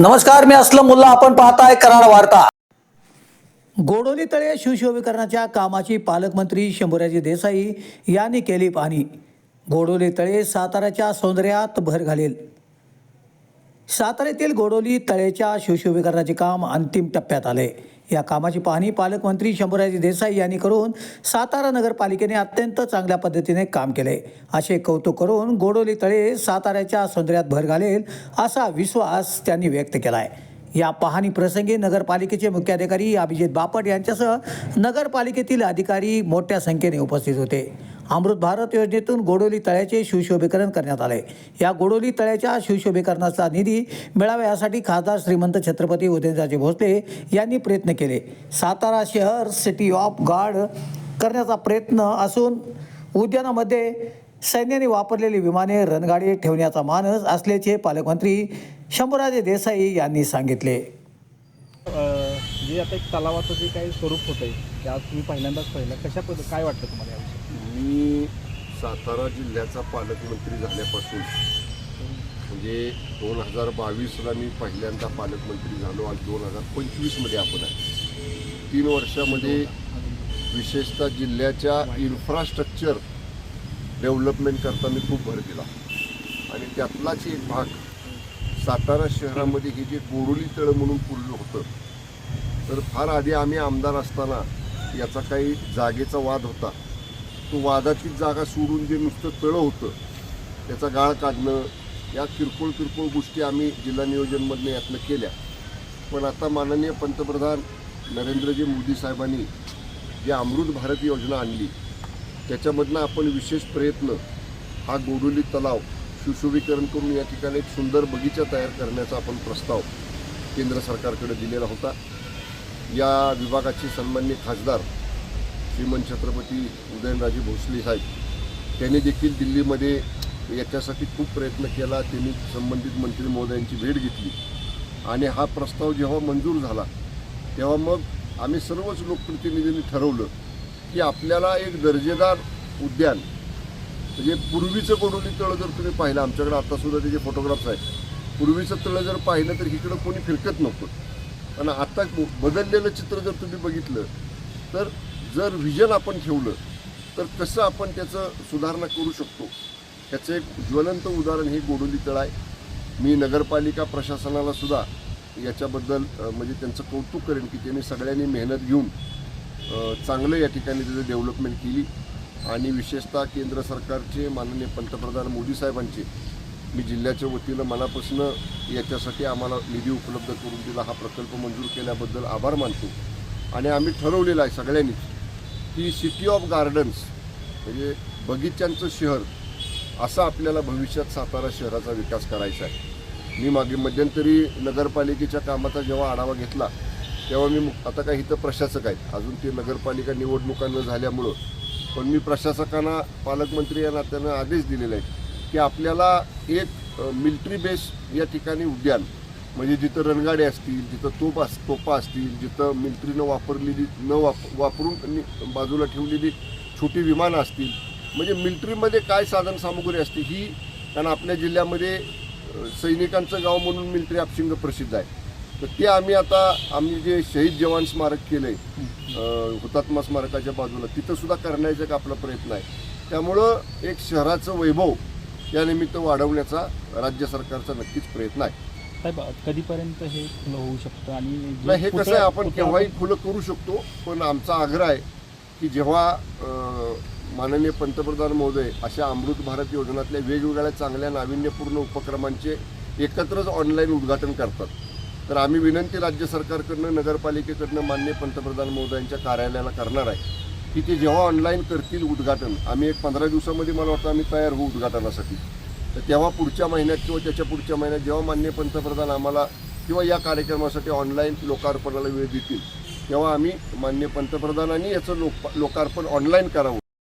नमस्कार मी असलम मुल्ला. आपण पाहताय कराड वार्ता. गोडोली तळे शिवशोभीकरणाच्या कामाची पालकमंत्री शंभूराजी देसाई यांनी केली पाहणी. गोडोली तळे साताऱ्याच्या सौंदर्यात भर घालेल. साताऱ्यातील गोडोली तळेच्या शिवशोभीकरणाचे काम अंतिम टप्प्यात आले. या कामाची पाहणी पालकमंत्री शंभूराजी देसाई यांनी करून सातारा नगरपालिकेने अत्यंत चांगल्या पद्धतीने काम केले. असे कौतुक करून गोडोली तळे साताऱ्याच्या सौंदर्यात भर घालेल असा विश्वास त्यांनी व्यक्त केला आहे या पाहणी प्रसंगी नगरपालिकेचे मुख्याधिकारी अभिजित बापट यांच्यासह नगरपालिकेतील अधिकारी मोठ्या संख्येने उपस्थित होते. अमृत भारत योजनेतून गोडोली तळ्याचे शिवशोभीकरण करण्यात आले. या गोडोली तळ्याच्या शिवशोभीकरणाचा निधी मिळावा यासाठी खासदार श्रीमंत छत्रपती उदयनराजे भोसले यांनी प्रयत्न केले. सातारा शहर सिटी ऑफ गार्ड करण्याचा प्रयत्न असून उद्यानामध्ये सैन्याने वापरलेली विमाने रणगाडी ठेवण्याचा मानस असल्याचे पालकमंत्री शंभूराजे देसाई यांनी सांगितले. जे म्हणजे आता एक तलावाचं जे काही स्वरूप होतं आहे ते आज तुम्ही पहिल्यांदाच पाहिलं कशा पद्ध काय वाटतं तुम्हाला याविषयी? मी सातारा जिल्ह्याचा पालकमंत्री झाल्यापासून म्हणजे दोन हजार बावीसला मी पहिल्यांदा पालकमंत्री झालो आज दोन हजार पंचवीसमध्ये आपण आहे. तीन वर्षामध्ये विशेषतः जिल्ह्याच्या इन्फ्रास्ट्रक्चर डेव्हलपमेंट करता मी खूप भर दिला. आणि त्यातलाच एक भाग सातारा शहरामध्ये हे जे गोरुली तळं म्हणून पुरलं होतं तर फार आधी आम्ही आमदार असताना याचा काही जागेचा वाद होता. तो वादाची जागा सोडून जे नुसतं तळं होतं त्याचा गाळ काढणं या किरकोळ किरकोळ गोष्टी आम्ही जिल्हा नियोजनमधनं यातनं केल्या. पण आता माननीय पंतप्रधान नरेंद्रजी मोदी साहेबांनी जी अमृत भारत योजना आणली त्याच्यामधनं आपण विशेष प्रयत्न हा गोडोली तलाव सुशोभीकरण करून या ठिकाणी एक सुंदर बगीचा तयार करण्याचा आपण प्रस्ताव केंद्र सरकारकडे दिलेला होता. या विभागाचे सन्मान्य खासदार श्रीमंत छत्रपती उदयनराजे भोसले साहेब त्यांनी देखील दिल्लीमध्ये याच्यासाठी खूप प्रयत्न केला. त्यांनी संबंधित मंत्री महोदयांची भेट घेतली. आणि हा प्रस्ताव जेव्हा मंजूर झाला तेव्हा मग आम्ही सर्वच लोकप्रतिनिधींनी ठरवलं की आपल्याला एक दर्जेदार उद्यान म्हणजे पूर्वीचं गोडोली तळं जर तुम्ही पाहिलं आमच्याकडे आत्तासुद्धा त्याचे फोटोग्राफ्स आहेत पूर्वीचं तळं जर पाहिलं तर इकडं कोणी फिरकत नव्हतं. आणि आत्ता बदललेलं चित्र जर तुम्ही बघितलं तर जर व्हिजन आपण ठेवलं तर कसं आपण त्याचं सुधारणा करू शकतो? त्याचं एक ज्वलंत उदाहरण हे गोडोली तळ आहे. मी नगरपालिका प्रशासनाला सुद्धा याच्याबद्दल म्हणजे त्यांचं कौतुक करेन की त्यांनी सगळ्यांनी मेहनत घेऊन चांगलं या ठिकाणी त्याचं डेव्हलपमेंट केली. आणि विशेषतः केंद्र सरकारचे माननीय पंतप्रधान मोदी साहेबांचे मी जिल्ह्याच्या वतीनं मनापासून याच्यासाठी आम्हाला निधी उपलब्ध करून दिला. हा प्रकल्प मंजूर केल्याबद्दल आभार मानतो. आणि आम्ही ठरवलेला आहे सगळ्यांनीच की सिटी ऑफ गार्डन्स म्हणजे बगीच्यांचं शहर असा आपल्याला भविष्यात सातारा शहराचा विकास करायचा आहे. मी मागे मध्यंतरी नगरपालिकेच्या कामाचा जेव्हा आढावा घेतला तेव्हा मी आता काही इथं प्रशासक आहेत. अजून ते नगरपालिका निवडणुका न झाल्यामुळं. पण मी प्रशासकांना पालकमंत्री या नात्यानं आदेश दिलेला आहे की आपल्याला एक मिल्ट्री बेस या ठिकाणी उद्यान म्हणजे जिथं रणगाडे असतील जिथं तोप अस तोपा असतील जिथं मिलिटरीनं वापरलेली न वाप वापरून त्यांनी बाजूला ठेवलेली छोटी विमानं असतील म्हणजे मिलिटरीमध्ये काय साधन सामुग्री असते ही कारण आपल्या जिल्ह्यामध्ये सैनिकांचं गाव म्हणून मिलिटरी आपशिंग प्रसिद्ध आहे. तर ते आम्ही आता आम्ही जे शहीद जवान स्मारक केलं आहे हुतात्मा स्मारकाच्या बाजूला तिथंसुद्धा करण्याचा एक आपला प्रयत्न आहे. त्यामुळं एक शहराचं वैभव यानिमित्त वाढवण्याचा राज्य सरकारचा नक्कीच प्रयत्न आहे. साहेब कधीपर्यंत हे खुलं होऊ शकतं? आणि नाही हे कसं आहे आपण केव्हाही खुलं करू शकतो पण आमचा आग्रह आहे की जेव्हा माननीय पंतप्रधान महोदय अशा अमृत भारत योजनातल्या वेगवेगळ्या चांगल्या नाविन्यपूर्ण उपक्रमांचे एकत्रच ऑनलाईन उद्घाटन करतात. तर आम्ही विनंती राज्य सरकारकडनं नगरपालिकेकडनं माननीय पंतप्रधान महोदयांच्या कार्यालयाला करणार आहे की ते जेव्हा ऑनलाईन करतील उद्घाटन आम्ही एक पंधरा दिवसामध्ये मला वाटतं आम्ही तयार होऊ उद्घाटनासाठी. तर तेव्हा पुढच्या महिन्यात किंवा त्याच्या पुढच्या महिन्यात जेव्हा माननीय पंतप्रधान आम्हाला किंवा या कार्यक्रमासाठी ऑनलाईन लोकार्पणाला वेळ देतील तेव्हा आम्ही माननीय पंतप्रधानांनी याचं लोक लोकार्पण ऑनलाईन करावं.